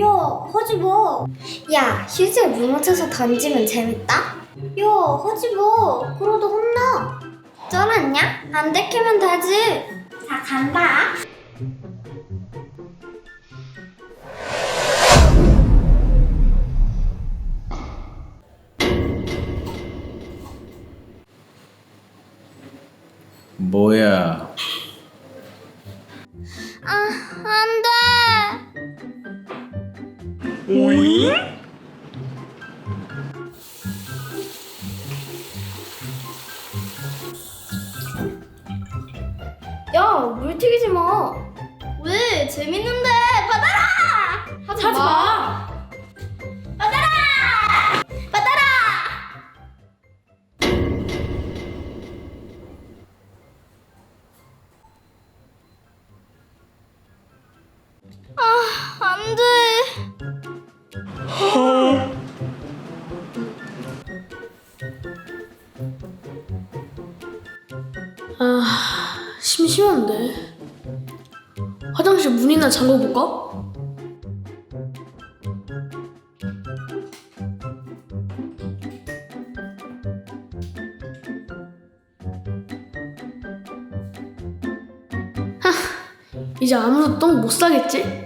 야, 하지 마. 야, 휴지에 물 묻혀서 던지면 재밌다? 야, 하지 마. 그러다 혼나. 쩔었냐? 안 들키면 되지. 자, 간다. 뭐야? 아, 안 돼. 야, 물 튀기지 마. 왜? 재밌는데. 받아라! 하지, 마. 안 돼. 아, 심심한데. 화장실 문이나 잠궈볼까? 하, 이제 아무도 똥못 싸겠지?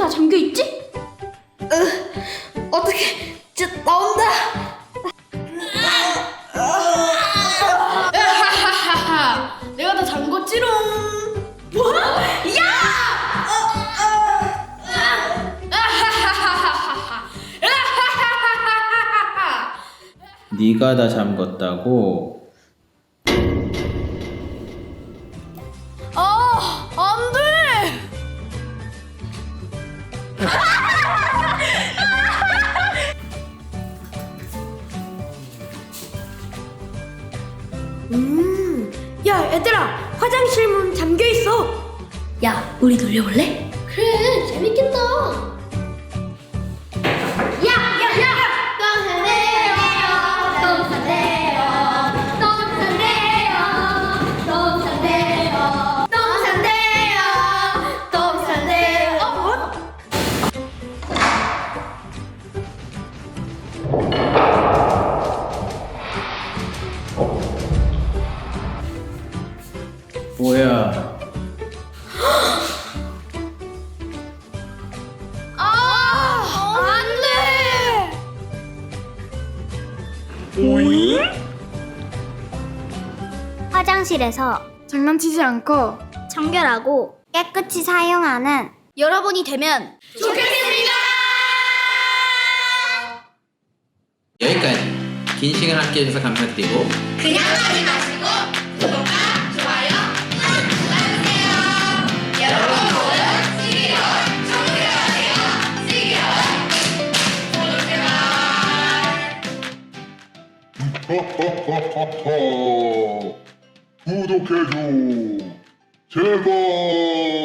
다 잠겨 있지? 어떻게 진짜 나온다. 하하하하. 내가 다 잠궜지롱. 뭐? 야! 네가 다 잠궜다고? 야, 얘들아, 화장실 문 잠겨 있어. 야, 우리 돌려볼래? 그래, 재밌겠다. 야, 야, 야! 똥 산대요, 똥 산대요, 똥 산대요, 똥 산대요, 똥 산대요, 똥 산대요. 어, 뭐? 뭐야? 아, 안 돼! 화장실에서 장난치지 않고 청결하고 깨끗이 사용하는 여러분이 되면 여기까지. 긴 시간 함께 해주셔서 감사드리고 그냥 가지 마시고 시기로 구독해줘. 제발